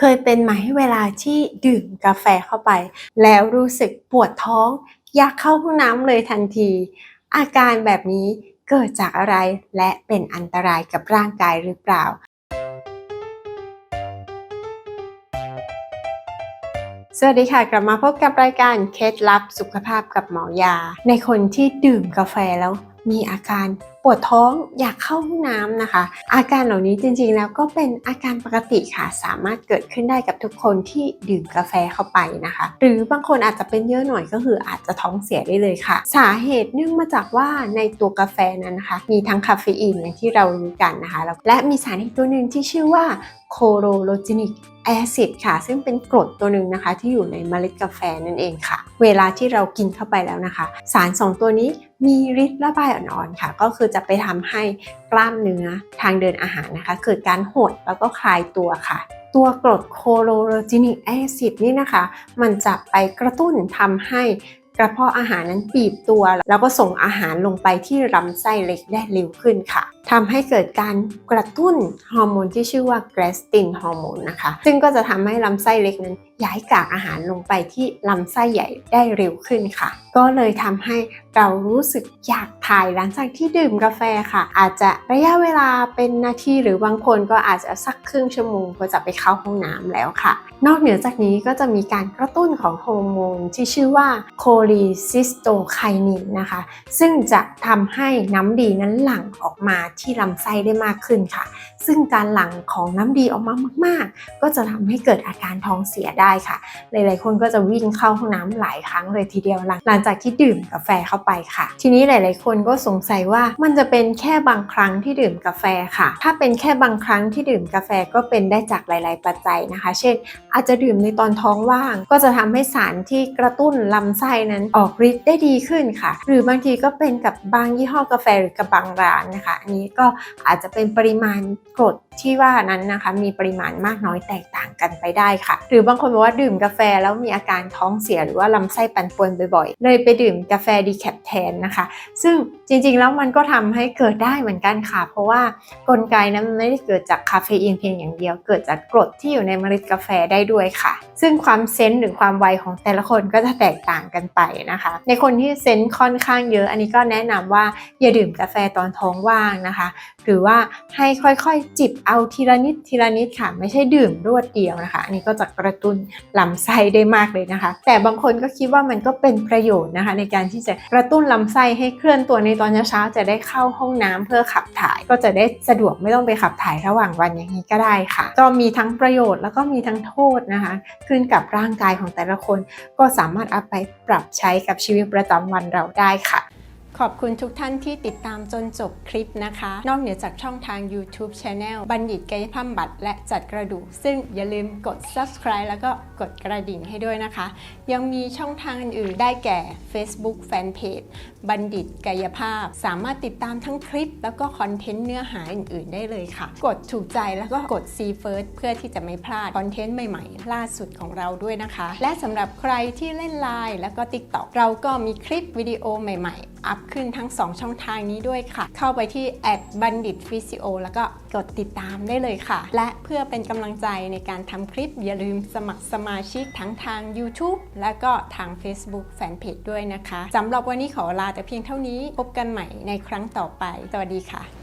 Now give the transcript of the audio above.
เคยเป็นไหมเวลาที่ดื่มกาแฟเข้าไป แล้วรู้สึกปวดท้อง อยากเข้าห้องน้ำเลยทันที อาการแบบนี้เกิดจากอะไรและเป็นอันตรายกับร่างกายหรือเปล่า สวัสดีค่ะ กลับมาพบกับรายการเคล็ดลับสุขภาพกับหมอยา ในคนที่ดื่มกาแฟแล้ว มีอาการปวดท้องอยากเข้าห้องน้ำนะคะ อาการเหล่านี้จริงๆแล้วก็เป็นอาการปกติค่ะ สามารถเกิดขึ้นได้กับทุกคนที่ดื่มกาแฟเข้าไปนะคะ หรือบางคนอาจจะเป็นเยอะหน่อยก็คืออาจจะท้องเสียได้เลยค่ะ สาเหตุเนื่องมาจากว่าในตัวกาแฟนั้นนะคะ มีทั้งคาเฟอีนอย่างที่เรารู้กันนะคะแล้วและมีสารอีกตัวหนึ่งที่ชื่อว่าโคโรโลจินิกแอซิดค่ะ ซึ่งเป็นกรดตัวหนึ่งนะคะ ที่อยู่ในเมล็ดกาแฟนั่นเองค่ะ เวลาที่เรากินเข้าไปแล้วนะคะ สารสองตัวนี้มีฤทธิ์ระบายอ่อนๆค่ะ ก็คือจะไปทำให้กล้ามเนื้อทางเดินอาหารนะคะ เกิดการหดแล้วก็คลายตัวค่ะตัวกรดโคโลโรจินิกแอซิดนี่นะคะ มันจะไปกระตุ้นทำให้กระเพาะอาหารนั้นบีบตัว แล้วก็ส่งอาหารลงไปที่ลำไส้เล็กได้เร็วขึ้นค่ะ ทำให้เกิดการกระตุ้นฮอร์โมนที่ชื่อว่าเกรสตินฮอร์โมนนะคะ ซึ่งก็จะทำให้ลำไส้เล็กนั้น ย้ายกากอาหารลงไปที่ลำไส้ใหญ่ได้เร็วขึ้นค่ะ ก็เลยทำให้เรารู้สึกอยากถ่ายหลังจากที่ดื่มกาแฟค่ะ อาจจะระยะเวลาเป็นนาทีหรือบางคนก็อาจจะสักครึ่งชั่วโมงก็จะไปเข้าห้องน้ำแล้วค่ะ นอกเหนือจากนี้ก็จะมีการกระตุ้นของฮอร์โมนที่ชื่อว่าโคลีซิสโตไคนินนะคะ ซึ่งจะทำให้น้ำดีนั้นหลั่งออกมาที่ลำไส้ได้มากขึ้นค่ะ ซึ่งการหลั่งของน้ำดีออกมามาก ๆ ก็จะทำให้เกิดอาการท้องเสียได้ค่ะ หลาย ๆ คนก็จะวิ่งเข้าห้องน้ำหลายครั้งเลยทีเดียวหลังจากที่ดื่มกาแฟเข้าไปค่ะ ทีนี้หลาย ๆ คนก็สงสัยว่ามันจะเป็นแค่บางครั้งที่ดื่มกาแฟค่ะ ถ้าเป็นแค่บางครั้งที่ดื่มกาแฟก็เป็นได้จากหลาย ๆ ปัจจัยนะคะ เช่น อาจจะดื่มในตอนท้องว่าง ก็จะทำให้สารที่กระตุ้นลำไส้นั้นออกฤทธิ์ได้ดีขึ้นค่ะ หรือบางทีก็เป็นกับบางยี่ห้อกาแฟหรือกับบางร้านนะคะ อันนี้ก็อาจจะเป็นปริมาณกรดที่ว่านั้นนะคะ มีปริมาณมากน้อยแตกต่างกันไปได้ค่ะ หรือบางคนบอกว่าดื่มกาแฟแล้วมีอาการท้องเสียหรือว่าลำไส้ปั่นป่วนบ่อยๆ เลยไปดื่มกาแฟดีแคปแทนนะคะ ซึ่งจริงๆแล้วมันก็ทำให้เกิดได้เหมือนกันค่ะ เพราะว่ากลไกนั้นมันไม่ได้เกิดจากคาเฟอีนเพียงอย่างเดียว เกิดจากกรดที่อยู่ในเมล็ดกาแฟได้ด้วยค่ะ ซึ่งความเซนส์หรือความไวของแต่ละคนก็จะแตกต่างกันไปนะคะ ในคนที่เซนส์ค่อนข้างเยอะ อันนี้ก็แนะนำว่าอย่าดื่มกาแฟตอนท้องว่างนะคะหรือว่าให้ค่อยๆจิบเอาทีละนิดทีละนิดค่ะ ไม่ใช่ดื่มรวดเดียวนะคะ อันนี้ก็จะกระตุ้นลำไส้ได้มากเลยนะคะ แต่บางคนก็คิดว่ามันก็เป็นประโยชน์นะคะ ในการที่จะกระตุ้นลำไส้ให้เคลื่อนตัวในตอนเช้าจะได้เข้าห้องน้ำเพื่อขับถ่ายก็จะได้สะดวกไม่ต้องไปขับถ่ายระหว่างวันอย่างนี้ก็ได้ค่ะ ก็มีทั้งประโยชน์แล้วก็มีทั้งโทษนะคะ ขึ้นกับร่างกายของแต่ละคน ก็สามารถเอาไปปรับใช้กับชีวิตประจำวันเราได้ค่ะ ขอบคุณทุกท่านที่ติดตามจนจบคลิปนะคะ นอกเหนือจากช่องทาง YouTube Channel บัณฑิตกายภาพบำบัดและจัดกระดูก ซึ่งอย่าลืมกด subscribe แล้วก็กดกระดิ่งให้ด้วยนะคะ ยังมีช่องทางอื่นๆได้แก่ Facebook Fanpage บัณฑิตกายภาพ สามารถติดตามทั้งคลิป แล้วก็คอนเทนต์เนื้อหาอื่น ๆ ได้เลยค่ะ กดถูกใจแล้วก็กด See First เพื่อที่จะไม่พลาดคอนเทนต์ใหม่ ๆ ล่าสุดของเราด้วยนะคะ และสำหรับใครที่เล่น Line แล้วก็ TikTok เราก็มีคลิปวิดีโอใหม่ ๆ อัพขึ้นทั้ง 2 ช่องทางนี้ด้วยค่ะ เข้าไปที่บัณฑิตฟิสิโอแล้วก็กดติดตามได้เลยค่ะ และเพื่อเป็นกำลังใจในการทำคลิป อย่าลืมสมัครสมาชิกทั้งทาง YouTube และก็ทาง Facebook Fanpage ด้วยนะคะสำหรับวันนี้ขอลาแต่เพียงเท่านี้พบกันใหม่ในครั้งต่อไป สวัสดีค่ะ